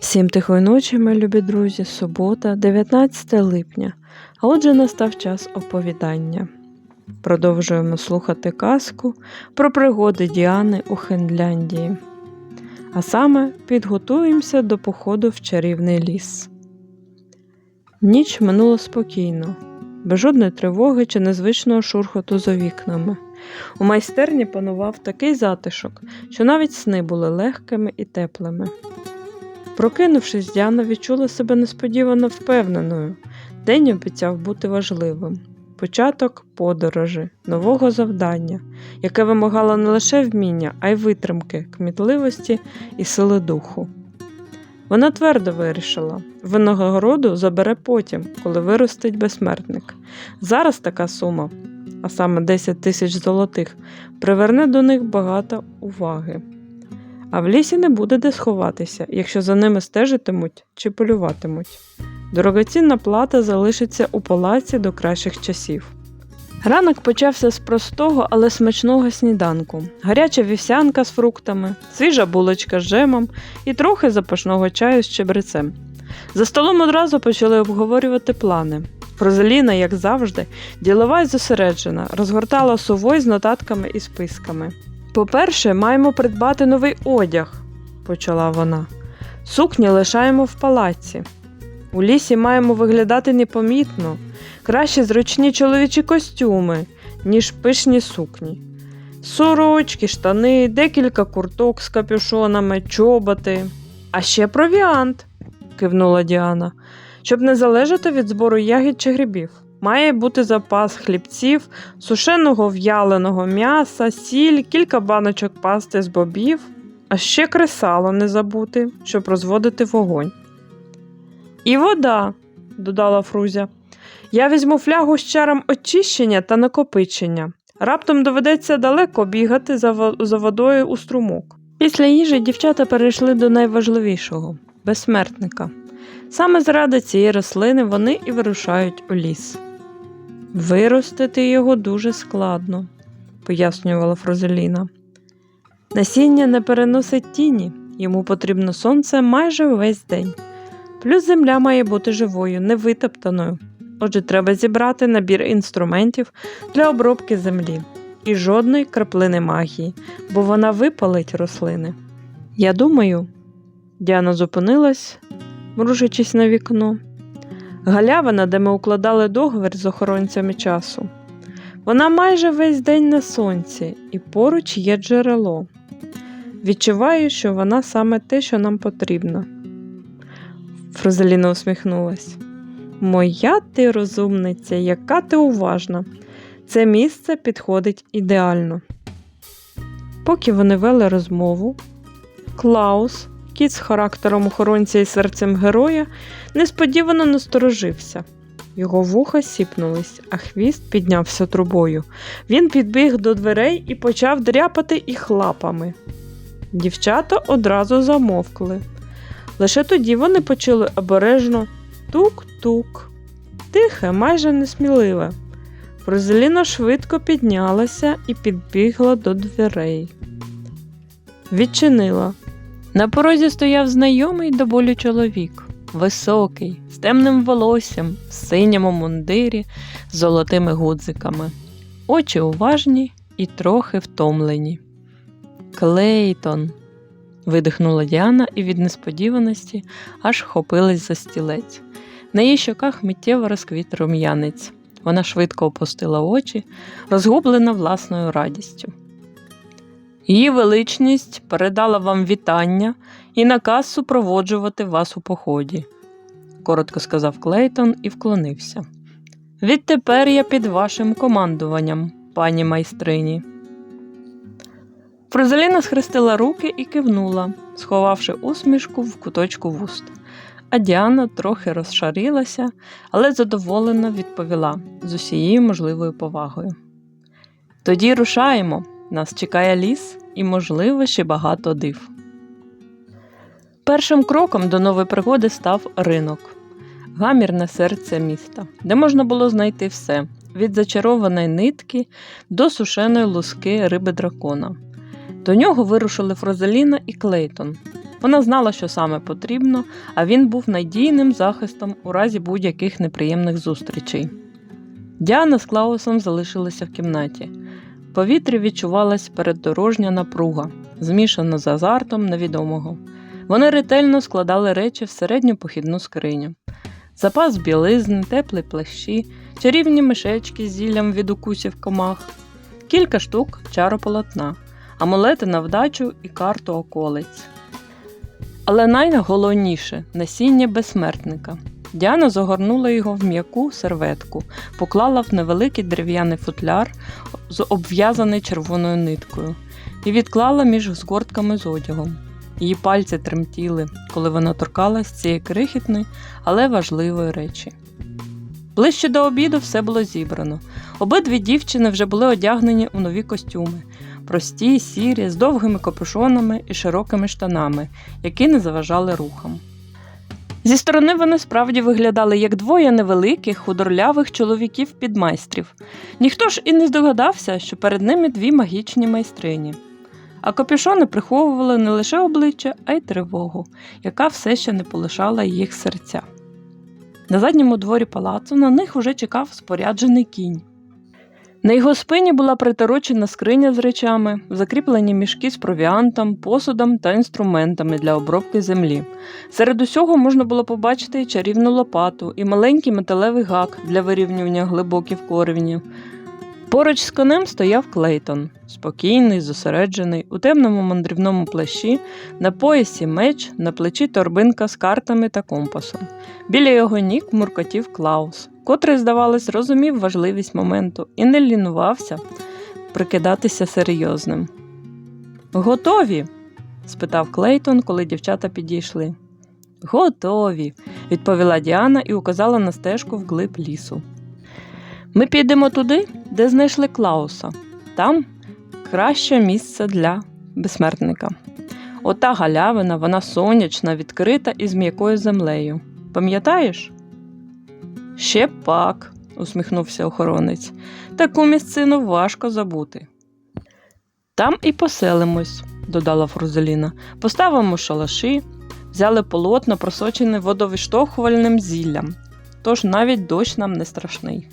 Всім тихої ночі, мої любі друзі, субота, 19 липня. А отже, настав час оповідання. Продовжуємо слухати казку про пригоди Діани у Хенляндії. А саме підготуємося до походу в чарівний ліс. Ніч минула спокійно, без жодної тривоги чи незвичного шурхоту за вікнами. У майстерні панував такий затишок, що навіть сни були легкими і теплими. Прокинувшись, Діана відчула себе несподівано впевненою. День обіцяв бути важливим. Початок подорожі, нового завдання, яке вимагало не лише вміння, а й витримки, кмітливості і сили духу. Вона твердо вирішила, винагороду забере потім, коли виростить безсмертник. Зараз така сума, а саме 10 тисяч золотих, приверне до них багато уваги. А в лісі не буде де сховатися, якщо за ними стежитимуть чи полюватимуть. Дорогоцінна плата залишиться у палаці до кращих часів. Ранок почався з простого, але смачного сніданку: гаряча вівсянка з фруктами, свіжа булочка з джемом і трохи запашного чаю з чебрецем. За столом одразу почали обговорювати плани. Фрозеліна, як завжди, ділова й зосереджена, розгортала сувой з нотатками і списками. По-перше, маємо придбати новий одяг, почала вона. Сукні лишаємо в палаці. У лісі маємо виглядати непомітно, краще зручні чоловічі костюми, ніж пишні сукні. Сорочки, штани, декілька курток з капюшонами, чоботи. А ще провіант, кивнула Діана, щоб не залежати від збору ягід чи грибів. Має бути запас хлібців, сушеного в'яленого м'яса, сіль, кілька баночок пасти з бобів, а ще кресало не забути, щоб розводити вогонь. І вода, додала Фрузя. Я візьму флягу з чаром очищення та накопичення. Раптом доведеться далеко бігати за, водою у струмок. Після їжі дівчата перейшли до найважливішого безсмертника. Саме заради цієї рослини вони і вирушають у ліс. Виростити його дуже складно, пояснювала Фрозеліна. Насіння не переносить тіні, йому потрібно сонце майже весь день. Плюс земля має бути живою, не витоптаною. Отже, треба зібрати набір інструментів для обробки землі і жодної краплини магії, бо вона випалить рослини. Я думаю, Діана зупинилась, мружачись на вікно. Галявина, де ми укладали договір з охоронцями часу. Вона майже весь день на сонці, і поруч є джерело. Відчуваю, що вона саме те, що нам потрібно. Фрозеліна усміхнулась. Моя ти розумниця, яка ти уважна. Це місце підходить ідеально. Поки вони вели розмову, Клаус, кіт з характером охоронця і серцем героя, несподівано насторожився. Його вуха сіпнулись, а хвіст піднявся трубою. Він підбіг до дверей і почав дряпати їх лапами. Дівчата одразу замовкли. Лише тоді вони почули обережно тук-тук. Тихе, майже несміливе. Фрозеліна швидко піднялася і підбігла до дверей. Відчинила. На порозі стояв знайомий до болю чоловік, високий, з темним волоссям, в синьому мундирі, з золотими гудзиками. Очі уважні і трохи втомлені. Клейтон. видихнула Діана і від несподіваності аж хопилась за стілець. На її щоках миттєво розквіт рум'янець. Вона швидко опустила очі, розгублена власною радістю. Її величність передала вам вітання і наказ супроводжувати вас у поході, коротко сказав Клейтон і вклонився. Відтепер я під вашим командуванням, пані майстрині. Фрозеліна схрестила руки і кивнула, сховавши усмішку в куточку вуст. А Діана трохи розшарілася, але задоволено відповіла з усією можливою повагою. Тоді рушаємо, нас чекає ліс і, можливо, ще багато див. Першим кроком до нової пригоди став ринок, гамірне серце міста, де можна було знайти все від зачарованої нитки до сушеної луски риби дракона. До нього вирушили Фрозеліна і Клейтон. Вона знала, що саме потрібно, а він був надійним захистом у разі будь-яких неприємних зустрічей. Діана з Клаусом залишилися в кімнаті. Повітрі відчувалась переддорожня напруга, змішана з азартом невідомого. Вони ретельно складали речі в середню похідну скриню. Запас білизни, теплі плащі, чарівні мишечки з зіллям від укусів комах, кілька штук чарополотна, амулети на вдачу і карту околиць. Але найголовніше насіння безсмертника. Діана загорнула його в м'яку серветку, поклала в невеликий дерев'яний футляр, обв'язаний червоною ниткою, і відклала між згортками з одягом. Її пальці тремтіли, коли вона торкалась цієї крихітної, але важливої речі. Ближче до обіду все було зібрано. Обидві дівчини вже були одягнені у нові костюми, прості, сірі, з довгими капюшонами і широкими штанами, які не заважали рухам. Зі сторони вони справді виглядали як двоє невеликих, худорлявих чоловіків-підмайстрів. Ніхто ж і не здогадався, що перед ними дві магічні майстрині. А капюшони приховували не лише обличчя, а й тривогу, яка все ще не полишала їх серця. На задньому дворі палацу на них уже чекав споряджений кінь. На його спині була приторочена скриня з речами, закріплені мішки з провіантом, посудом та інструментами для обробки землі. Серед усього можна було побачити і чарівну лопату, і маленький металевий гак для вирівнювання глибоких коренів. Поруч з конем стояв Клейтон, спокійний, зосереджений, у темному мандрівному плащі, на поясі меч, на плечі торбинка з картами та компасом. Біля його ніг муркотів Клаус, котрий, здавалось, розумів важливість моменту і не лінувався прикидатися серйозним. Готові? спитав Клейтон, коли дівчата підійшли. Готові, відповіла Діана і указала на стежку вглиб лісу. Ми підемо туди, де знайшли Клауса. Там краще місце для безсмертника. Ота галявина, вона сонячна, відкрита і з м'якою землею. Пам'ятаєш? Ще пак, усміхнувся охоронець. Таку місцину важко забути. Там і поселимось, додала Фрузеліна. Поставимо шалаші, взяли полотно, просочене водовиштовхувальним зіллям, тож навіть дощ нам не страшний.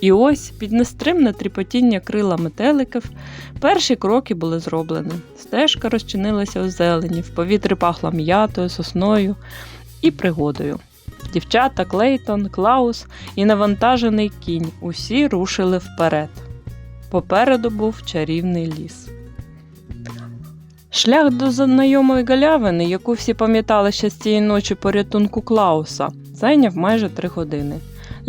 І ось під нестримне тріпотіння крила метеликів перші кроки були зроблені. Стежка розчинилася у зелені, в повітрі пахла м'ятою, сосною і пригодою. Дівчата, Клейтон, Клаус і навантажений кінь усі рушили вперед. Попереду був чарівний ліс. Шлях до знайомої галявини, яку всі пам'ятали ще з цієї ночі порятунку Клауса, зайняв майже три години.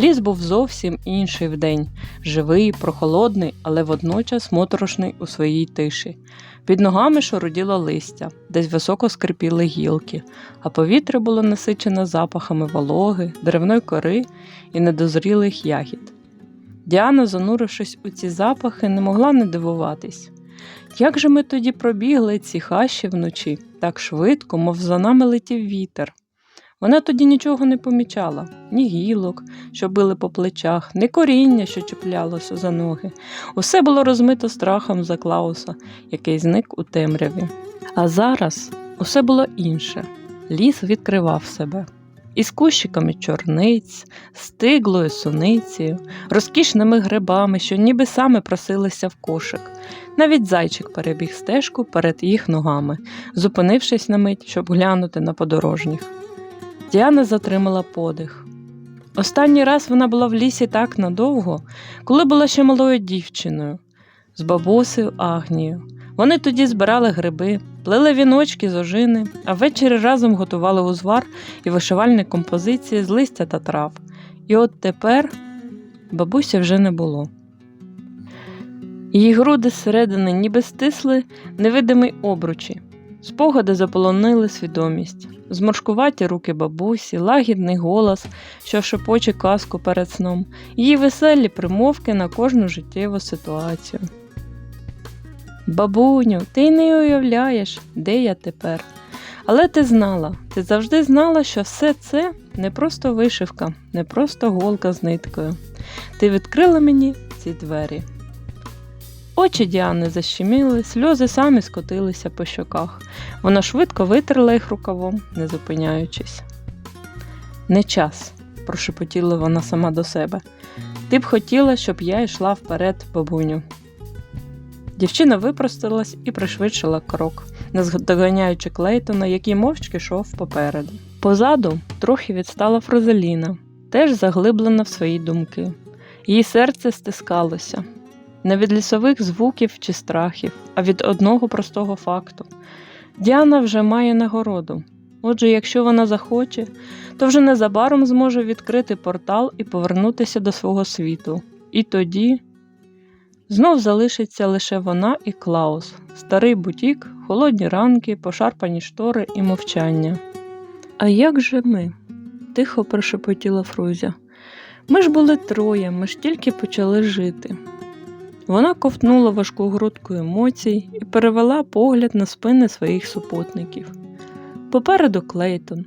Ліс був зовсім інший вдень, живий, прохолодний, але водночас моторошний у своїй тиші. Під ногами шаруділо листя, десь високо скрипіли гілки, а повітря було насичене запахами вологи, деревної кори і недозрілих ягід. Діана, занурившись у ці запахи, не могла не дивуватись. Як же ми тоді пробігли ці хащі вночі, так швидко, мов за нами летів вітер. Вона тоді нічого не помічала ні гілок, що били по плечах, ні коріння, що чіплялося за ноги. Усе було розмито страхом за Клауса, який зник у темряві. А зараз усе було інше. Ліс відкривав себе. Із кущиками чорниць, стиглою суницею, розкішними грибами, що ніби саме просилися в кошик. Навіть зайчик перебіг стежку перед їх ногами, зупинившись на мить, щоб глянути на подорожніх. Діана затримала подих. Останній раз вона була в лісі так надовго, коли була ще малою дівчиною, з бабусею Агнією. Вони тоді збирали гриби, плели віночки з ожини, а ввечері разом готували узвар і вишивальні композиції з листя та трав. І от тепер бабусі вже не було. Її груди зсередини ніби стисли невидимі обручі. Спогади заполонили свідомість, зморшкуваті руки бабусі, лагідний голос, що шепоче казку перед сном, її веселі примовки на кожну життєву ситуацію. Бабуню, ти не уявляєш, де я тепер. Але ти знала, ти завжди знала, що все це не просто вишивка, не просто голка з ниткою. Ти відкрила мені ці двері. Очі Діани защеміли, сльози самі скотилися по щоках. Вона швидко витерла їх рукавом, не зупиняючись. Не час, прошепотіла вона сама до себе. Ти б хотіла, щоб я йшла вперед, бабуню. Дівчина випростилась і пришвидшила крок, наздоганяючи Клейтона, який мовчки йшов попереду. Позаду трохи відстала Фрозеліна, теж заглиблена в свої думки. Її серце стискалося не від лісових звуків чи страхів, а від одного простого факту. Діана вже має нагороду. Отже, якщо вона захоче, то вже незабаром зможе відкрити портал і повернутися до свого світу. І тоді знов залишиться лише вона і Клаус, старий бутік, холодні ранки, пошарпані штори і мовчання. А як же ми? тихо прошепотіла Фрузя. Ми ж були троє, ми ж тільки почали жити. Вона ковтнула важку грудку емоцій і перевела погляд на спини своїх супутників. Попереду Клейтон,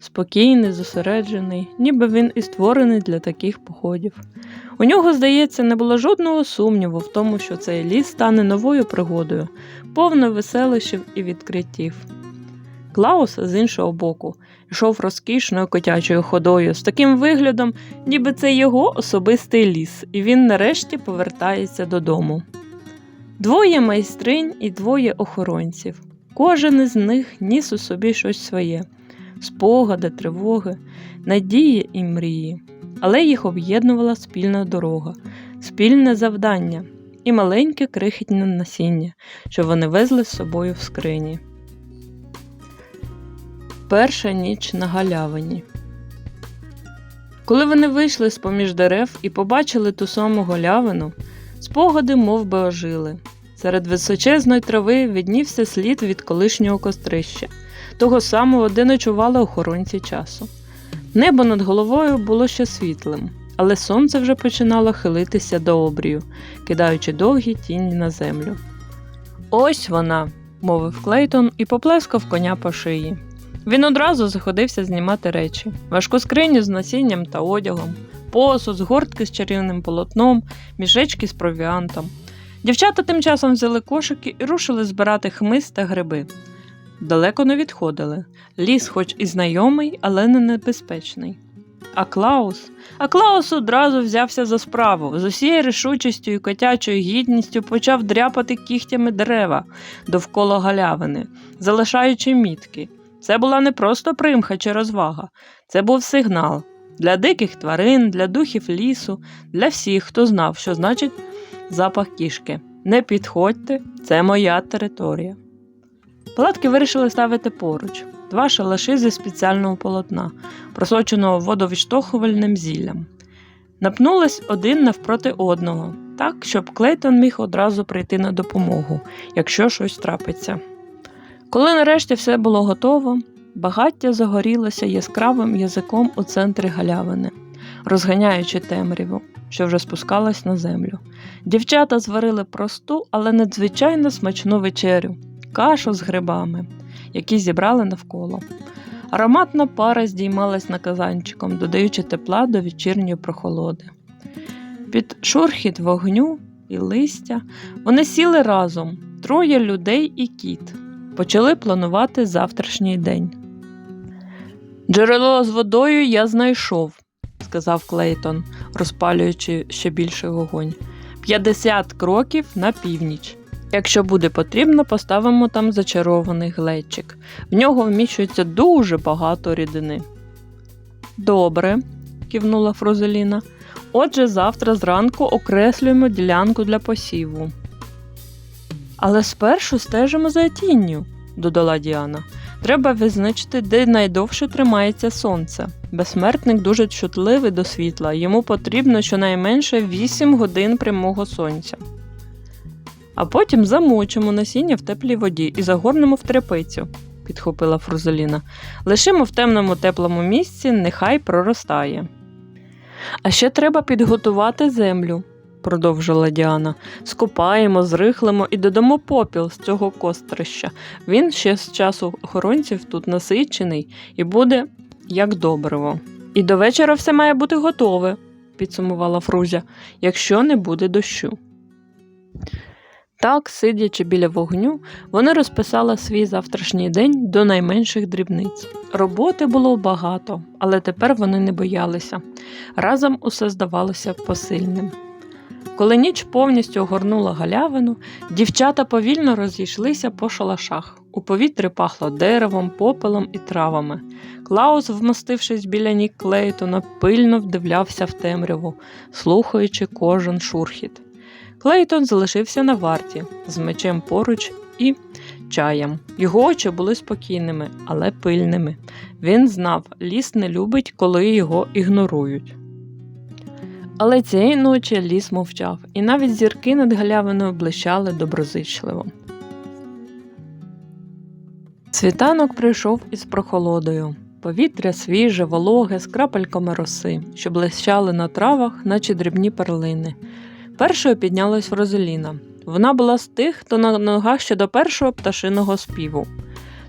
спокійний, зосереджений, ніби він і створений для таких походів. У нього, здається, не було жодного сумніву в тому, що цей ліс стане новою пригодою, повною веселищів і відкриттів. Клаус, з іншого боку, йшов розкішною котячою ходою, з таким виглядом, ніби це його особистий ліс, і він нарешті повертається додому. Двоє майстринь і двоє охоронців. Кожен із них ніс у собі щось своє спогади, тривоги, надії і мрії, але їх об'єднувала спільна дорога, спільне завдання і маленьке крихітне насіння, що вони везли з собою в скрині. Перша ніч на галявині. Коли вони вийшли з поміж дерев і побачили ту саму галявину, спогади мов би, ожили. Серед височезної трави віднівся слід від колишнього кострища, того самого, де ночували охоронці часу. Небо над головою було ще світлим, але сонце вже починало хилитися до обрію, кидаючи довгі тіні на землю. Ось вона, мовив Клейтон і поплескав коня по шиї. Він одразу заходився знімати речі, важку скриню з насінням та одягом, посуд, гортки з чарівним полотном, мішечки з провіантом. Дівчата тим часом взяли кошики і рушили збирати хмиз та гриби. Далеко не відходили. Ліс, хоч і знайомий, але не небезпечний. А Клаус? А Клаус одразу взявся за справу, з усією рішучістю і котячою гідністю почав дряпати кігтями дерева довкола галявини, залишаючи мітки. Це була не просто примха чи розвага, це був сигнал для диких тварин, для духів лісу, для всіх, хто знав, що значить запах кішки. Не підходьте, це моя територія. Палатки вирішили ставити поруч два шалаши зі спеціального полотна, просоченого водовідштовхувальним зіллям. Напнулись один навпроти одного, так, щоб Клейтон міг одразу прийти на допомогу, якщо щось трапиться. Коли нарешті все було готово, багаття загорілося яскравим язиком у центрі галявини, розганяючи темряву, що вже спускалась на землю. Дівчата зварили просту, але надзвичайно смачну вечерю, кашу з грибами, які зібрали навколо. Ароматна пара здіймалась на казанчиком, додаючи тепла до вечірньої прохолоди. Під шурхіт вогню і листя вони сіли разом троє людей і кіт. Почали планувати завтрашній день. Джерело з водою я знайшов, сказав Клейтон, розпалюючи ще більший вогонь. 50 кроків на північ. Якщо буде потрібно, поставимо там зачарований глечик. В нього вміщується дуже багато рідини. Добре, кивнула Фрозеліна. Отже, завтра зранку окреслюємо ділянку для посіву. Але спершу стежимо за тінню, додала Діана. Треба визначити, де найдовше тримається сонце. Безсмертник дуже чутливий до світла, йому потрібно щонайменше 8 годин прямого сонця. А потім замочимо насіння в теплій воді і загорнемо в тряпицю, підхопила Фрузеліна. Лишимо в темному теплому місці, нехай проростає. А ще треба підготувати землю, продовжила Діана. Скопаємо, зрихлимо і додамо попіл з цього кострища. Він ще з часу охоронців тут насичений і буде як добриво. І до вечора все має бути готове, підсумувала Фрузя, якщо не буде дощу. Так, сидячи біля вогню, вони розписали свій завтрашній день до найменших дрібниць. Роботи було багато, але тепер вони не боялися. Разом усе здавалося посильним. Коли ніч повністю огорнула галявину, дівчата повільно розійшлися по шалашах. У повітрі пахло деревом, попелом і травами. Клаус, вмостившись біля ніг Клейтона, пильно вдивлявся в темряву, слухаючи кожен шурхіт. Клейтон залишився на варті з мечем поруч і чаєм. Його очі були спокійними, але пильними. Він знав, ліс не любить, коли його ігнорують. Але цієї ночі ліс мовчав, і навіть зірки над галявиною блищали доброзичливо. Світанок прийшов із прохолодою. Повітря свіже, вологе, з крапельками роси, що блищали на травах, наче дрібні перлини. Першою піднялась Розеліна. Вона була з тих, хто на ногах ще до першого пташиного співу.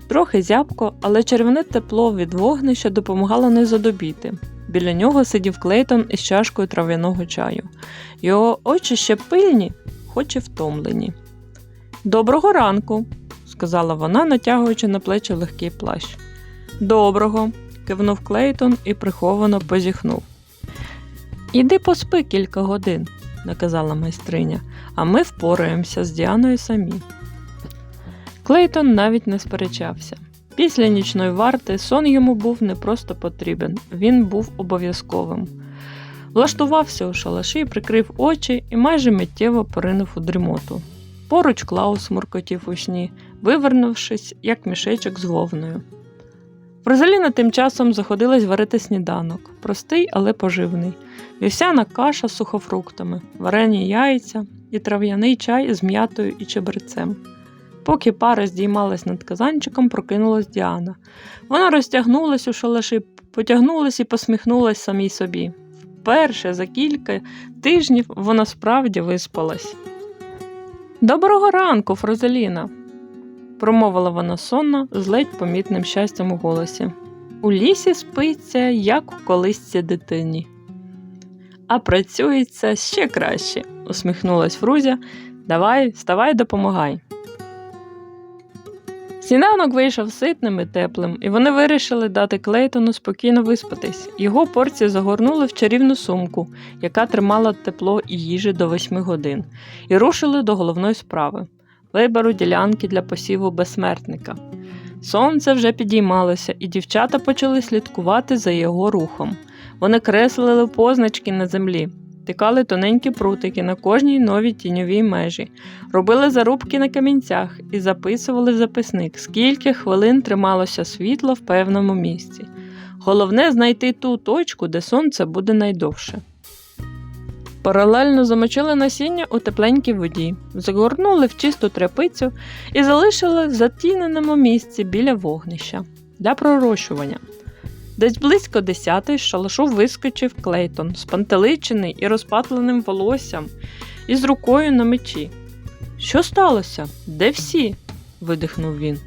Трохи зябко, але червоне тепло від вогнища допомагало не задобіти. Біля нього сидів Клейтон із чашкою трав'яного чаю. Його очі ще пильні, хоч і втомлені. Доброго ранку, сказала вона, натягуючи на плечі легкий плащ. Доброго, кивнув Клейтон і приховано позіхнув. Іди поспи кілька годин, наказала майстриня, а ми впораємося з Діаною самі. Клейтон навіть не сперечався. Після нічної варти сон йому був не просто потрібен, він був обов'язковим. Влаштувався у шалаші, прикрив очі і майже миттєво поринув у дрімоту. Поруч Клаус муркотів у сні, вивернувшись, як мішечок з вовною. Розаліна тим часом заходилась варити сніданок, простий, але поживний, вівсяна каша з сухофруктами, варені яйця і трав'яний чай з м'ятою і чебрецем. Поки пара здіймалась над казанчиком, прокинулась Діана. Вона розтягнулась у шалаші, потягнулась і посміхнулась самій собі. Вперше за кілька тижнів вона справді виспалась. Доброго ранку, Фрозеліна, промовила вона сонно з ледь помітним щастям у голосі. У лісі спиться, як у колисці дитині. А працюється ще краще, усміхнулась Фрузя. Давай, вставай, допомагай. Сніданок вийшов ситним і теплим, і вони вирішили дати Клейтону спокійно виспатись. Його порції загорнули в чарівну сумку, яка тримала тепло і їжі до восьми годин, і рушили до головної справи вибору ділянки для посіву безсмертника. Сонце вже підіймалося, і дівчата почали слідкувати за його рухом. Вони креслили позначки на землі, тикали тоненькі прутики на кожній новій тіньовій межі, робили зарубки на камінцях і записували в записник, скільки хвилин трималося світло в певному місці. Головне знайти ту точку, де сонце буде найдовше. Паралельно замочили насіння у тепленькій воді, загорнули в чисту тряпицю і залишили в затіненому місці біля вогнища для пророщування. Десь близько десятий з шалашу вискочив Клейтон, спантеличений і розпатленим волоссям, і з рукою на мечі. Що сталося? Де всі? видихнув він.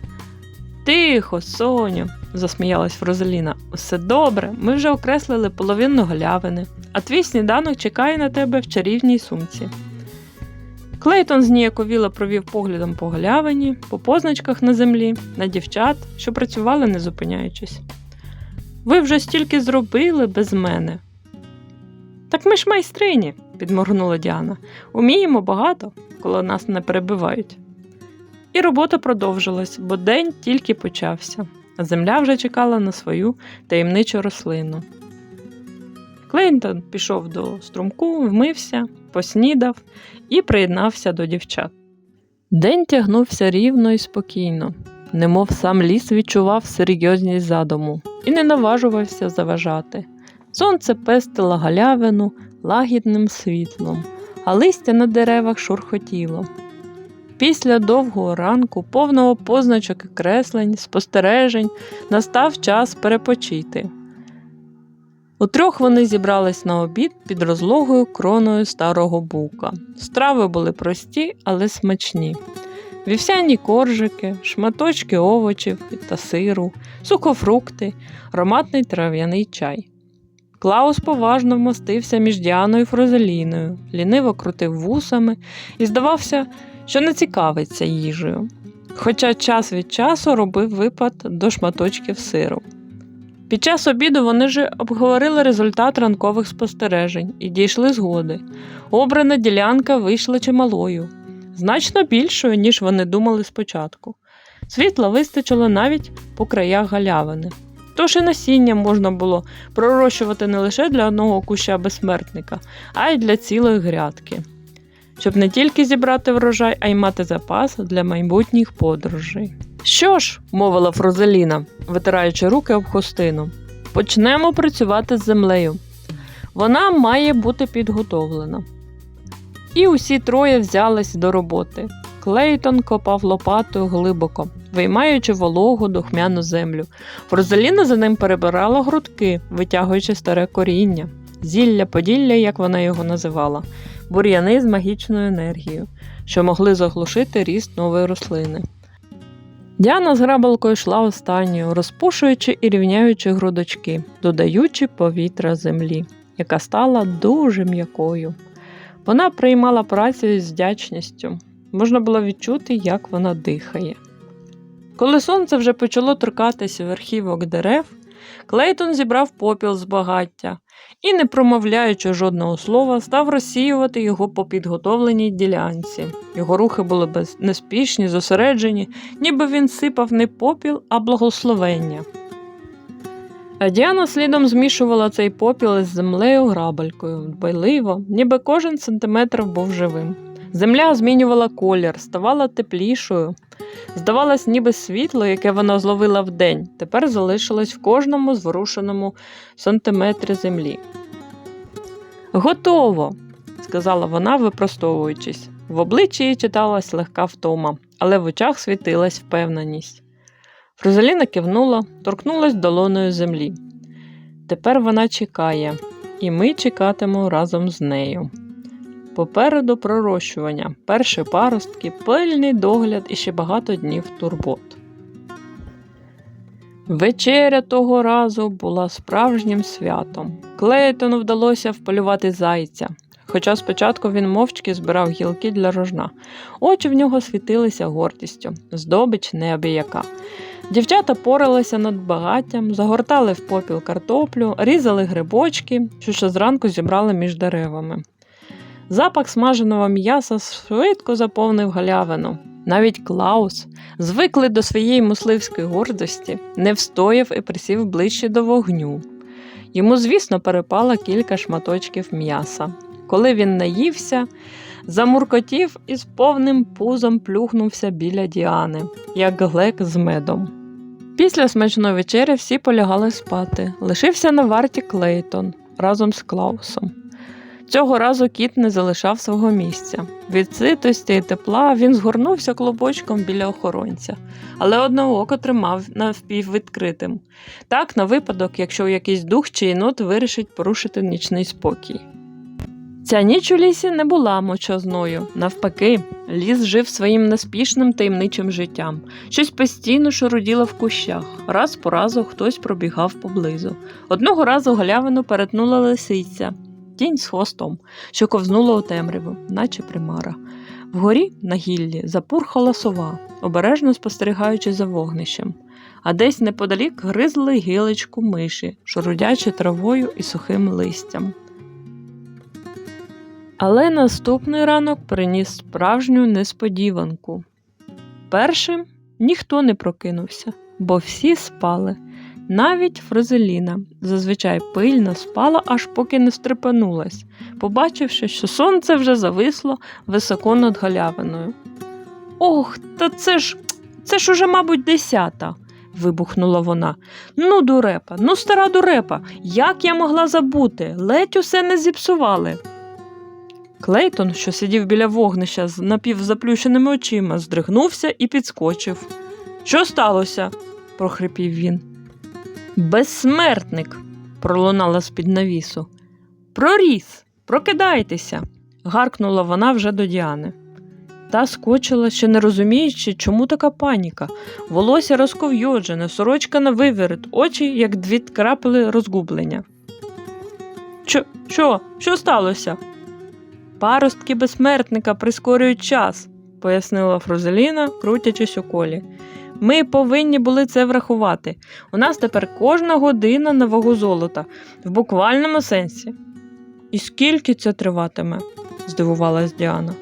Тихо, Соню, засміялась Фрозеліна. Усе добре, ми вже окреслили половину галявини, а твій сніданок чекає на тебе в чарівній сумці. Клейтон зніяковіло провів поглядом по галявині, по позначках на землі, на дівчат, що працювали не зупиняючись. Ви вже стільки зробили без мене. Так ми ж майстрині, підморгнула Діана. Уміємо багато, коли нас не перебивають. І робота продовжилась, бо день тільки почався, а земля вже чекала на свою таємничу рослину. Клейнтон пішов до струмку, вмився, поснідав і приєднався до дівчат. День тягнувся рівно і спокійно, немов сам ліс відчував серйозність задуму і не наважувався заважати. Сонце пестило галявину лагідним світлом, а листя на деревах шурхотіло. Після довгого ранку, повного позначок і креслень, спостережень, настав час перепочити. Утрьох вони зібрались на обід під розлогою кроною старого бука. Страви були прості, але смачні. Вівсяні коржики, шматочки овочів та сиру, сухофрукти, ароматний трав'яний чай. Клаус поважно вмостився між Діаною і Фрозеліною, ліниво крутив вусами і здавався, що не цікавиться їжею. Хоча час від часу робив випад до шматочків сиру. Під час обіду вони ж обговорили результат ранкових спостережень і дійшли згоди. Обрана ділянка вийшла чималою, значно більшою, ніж вони думали спочатку. Світла вистачило навіть по краях галявини. Тож і насіння можна було пророщувати не лише для одного куща безсмертника, а й для цілої грядки, щоб не тільки зібрати врожай, а й мати запас для майбутніх подорожей. Що ж, мовила Фрозеліна, витираючи руки об хустину, почнемо працювати з землею. Вона має бути підготовлена. І усі троє взялись до роботи. Клейтон копав лопатою глибоко, виймаючи вологу духмяну землю. Фрозеліна за ним перебирала грудки, витягуючи старе коріння, зілля поділля, як вона його називала, бур'яни з магічною енергією, що могли заглушити ріст нової рослини. Діана з грабалкою йшла останньою, розпушуючи і рівняючи грудочки, додаючи повітря землі, яка стала дуже м'якою. Вона приймала працю із вдячністю. Можна було відчути, як вона дихає. Коли сонце вже почало торкатися верхівок дерев, Клейтон зібрав попіл з багаття і, не промовляючи жодного слова, став розсіювати його по підготовленій ділянці. Його рухи були без... неспішні, зосереджені, ніби він сипав не попіл, а благословення. А Діана слідом змішувала цей попіл із землею грабелькою, дбайливо, ніби кожен сантиметр був живим. Земля змінювала колір, ставала теплішою. Здавалось, ніби світло, яке вона зловила вдень, тепер залишилось в кожному зворушеному сантиметрі землі. Готово, сказала вона, випростовуючись. В обличчі читалась легка втома, але в очах світилась впевненість. Фрозаліна кивнула, торкнулась долоною землі. Тепер вона чекає, і ми чекатимемо разом з нею. Попереду пророщування, перші паростки, пильний догляд і ще багато днів турбот. Вечеря того разу була справжнім святом. Клейтону вдалося вполювати зайця, хоча спочатку він мовчки збирав гілки для рожна. Очі в нього світилися гордістю, здобич неабияка. Дівчата поралися над багаттям, загортали в попіл картоплю, різали грибочки, що ще зранку зібрали між деревами. Запах смаженого м'яса швидко заповнив галявину. Навіть Клаус, звиклий до своєї мисливської гордості, не встояв і присів ближче до вогню. Йому, звісно, перепало кілька шматочків м'яса. Коли він наївся, замуркотів і з повним пузом плюхнувся біля Діани, як глек з медом. Після смачної вечері всі полягали спати. Лишився на варті Клейтон разом з Клаусом. Цього разу кіт не залишав свого місця. Від ситості і тепла він згорнувся клубочком біля охоронця, але одне око тримав навпіввідкритим. Так, на випадок, якщо якийсь дух чи єнот вирішить порушити нічний спокій. Ця ніч у лісі не була мочозною. Навпаки, ліс жив своїм неспішним таємничим життям. Щось постійно шуруділо в кущах. Раз по разу хтось пробігав поблизу. Одного разу галявину перетнула лисиця, тінь з хвостом, що ковзнула у темряву, наче примара. Вгорі на гіллі запурхала сова, обережно спостерігаючи за вогнищем, а десь неподалік гризли гілочку миші, шурудячи травою і сухим листям. Але наступний ранок приніс справжню несподіванку. Першим ніхто не прокинувся, бо всі спали. Навіть Фрозеліна зазвичай пильно спала, аж поки не стрепенулась, побачивши, що сонце вже зависло високо над галявиною. Ох, та це ж це ж уже, мабуть, десята. вибухнула вона. Ну, дурепа, ну, стара дурепа, як я могла забути? Ледь усе не зіпсували. Клейтон, що сидів біля вогнища з напівзаплющеними очима, здригнувся і підскочив. Що сталося? прохрипів він. Безсмертник, пролунала з-під навісу. Проріс, прокидайтеся, гаркнула вона вже до Діани. Та скочила, ще не розуміючи, чому така паніка. Волосся розков'йоджене, сорочка на виверт, очі, як дві крапли розгублення. Що, що, що сталося? Паростки безсмертника прискорюють час, пояснила Фрузеліна, крутячись у колі. Ми повинні були це врахувати. У нас тепер кожна година на вагу золота, в буквальному сенсі. І скільки це триватиме? здивувалась Діана.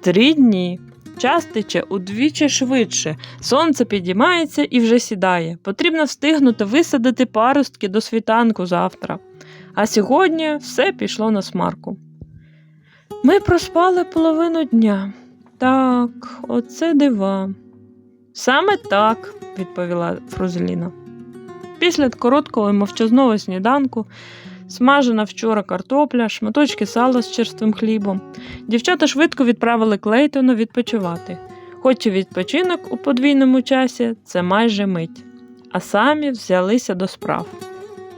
Три дні. Час тече удвічі швидше. Сонце підіймається і вже сідає. Потрібно встигнути висадити паростки до світанку завтра. А сьогодні все пішло на смарку. Ми проспали половину дня. Так, оце дива. Саме так, відповіла Фрузеліна. Після короткого і мовчазного сніданку, смажена вчора картопля, шматочки сала з черствим хлібом, дівчата швидко відправили Клейтона відпочивати. Хоч і відпочинок у подвійному часі це майже мить, а самі взялися до справ.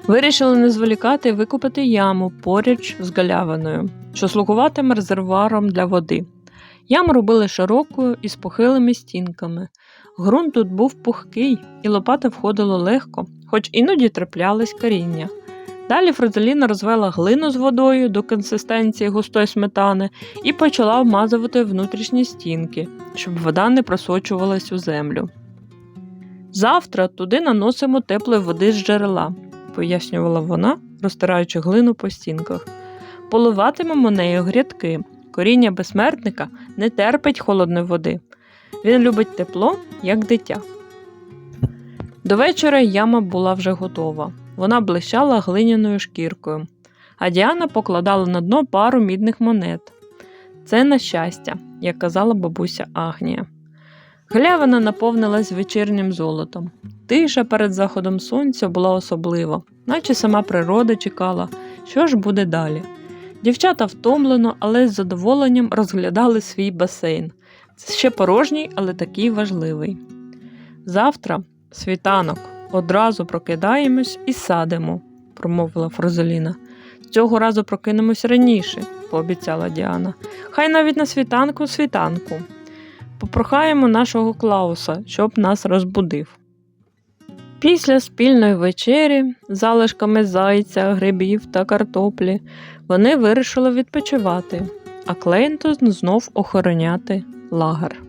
Вирішили не зволікати і викопати яму поруч з галявиною, що слугуватиме резервуаром для води. Яму робили широкою і з похилими стінками. Грунт тут був пухкий, і лопата входило легко, хоч іноді траплялись коріння. Далі Фрозеліна розвела глину з водою до консистенції густої сметани і почала вмазувати внутрішні стінки, щоб вода не просочувалась у землю. Завтра туди наносимо теплої води з джерела, пояснювала вона, розтираючи глину по стінках. Поливатимемо нею грядки. Коріння безсмертника не терпить холодної води. Він любить тепло, як дитя. До вечора яма була вже готова. Вона блищала глиняною шкіркою, а Діана покладала на дно пару мідних монет. Це на щастя, як казала бабуся Агнія. Глявина наповнилась вечірнім золотом. Тиша перед заходом сонця була особлива, наче сама природа чекала, що ж буде далі. Дівчата втомлено, але з задоволенням розглядали свій басейн. Це ще порожній, але такий важливий. Завтра світанок, одразу прокидаємось і садимо, промовила Фрозеліна. Цього разу прокинемось раніше, пообіцяла Діана. Хай навіть на світанку світанку. Попрохаємо нашого Клауса, щоб нас розбудив. Після спільної вечері, залишками зайця, грибів та картоплі, вони вирішили відпочивати, а Клейнтон знов охороняти лагер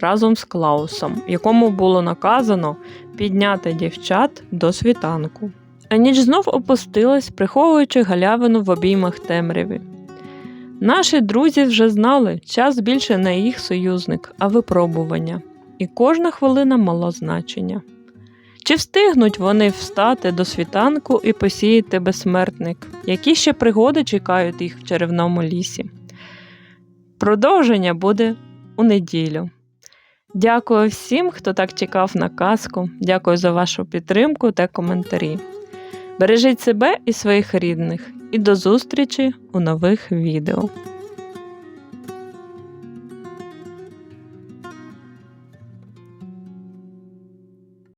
разом з Клаусом, якому було наказано підняти дівчат до світанку. А ніч знов опустилась, приховуючи галявину в обіймах темряві. Наші друзі вже знали, час більше не їх союзник, а випробування, і кожна хвилина мала значення. Чи встигнуть вони встати до світанку і посіяти безсмертник, які ще пригоди чекають їх в чарівному лісі? Продовження буде у неділю. Дякую всім, хто так чекав на казку. Дякую за вашу підтримку та коментарі. Бережіть себе і своїх рідних, і до зустрічі у нових відео.